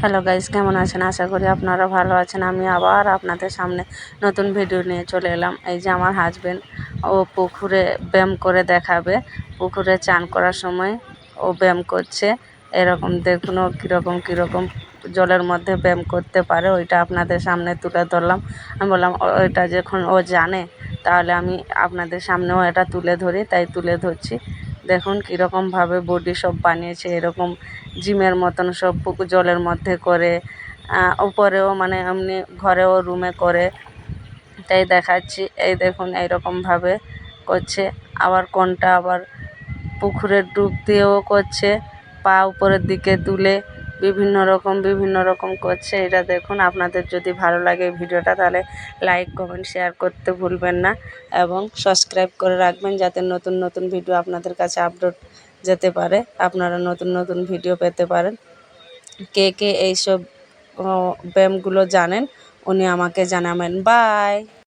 Hello guys কেমন আছেন? আশা করি আপনারা ভালো আছেন। আমি আবার আপনাদের সামনে নতুন ভিডিও নিয়ে চলে এলাম। এই যে আমার হাজবেন্ড ও পুকুরে ব্যায়াম করে দেখাবে। পুকুরে চান করার সময় ও ব্যায়াম করছে। এরকম দেখুন ও কীরকম কীরকম জলের মধ্যে ব্যায়াম করতে পারে। ওইটা আপনাদের সামনে তুলে ধরলাম। আমি বললাম, "ও- ওইটা যখন ও জানে, তাহলে আমি আপনাদের সামনেও এটা তুলে ধরি। তাই তুলে ধরছি। দেখুন কীরকমভাবে বডি সব বানিয়েছে, এরকম জিমের মতন সব পুকুর জলের মধ্যে করে উপরেও মানে এমনি ঘরেও রুমে করে। তাই দেখাচ্ছি, এই দেখুন এইরকমভাবে করছে। আবার কোনটা আবার পুকুরের ডুব দিয়েও করছে, পা উপরের দিকে তুলে বিভিন্ন রকম বিভিন্ন রকম করছে। এটা দেখুন, আপনাদের যদি ভালো লাগে ভিডিওটা, তাহলে লাইক কমেন্ট শেয়ার করতে ভুলবেন না এবং সাবস্ক্রাইব করে রাখবেন যাতে নতুন নতুন ভিডিও আপনাদের কাছে আপলোড যেতে পারে। আপনারা নতুন নতুন ভিডিও পেতে পারেন। কে কে এইসব ব্যায়ামগুলো জানেন, উনি আমাকে জানাবেন। বাই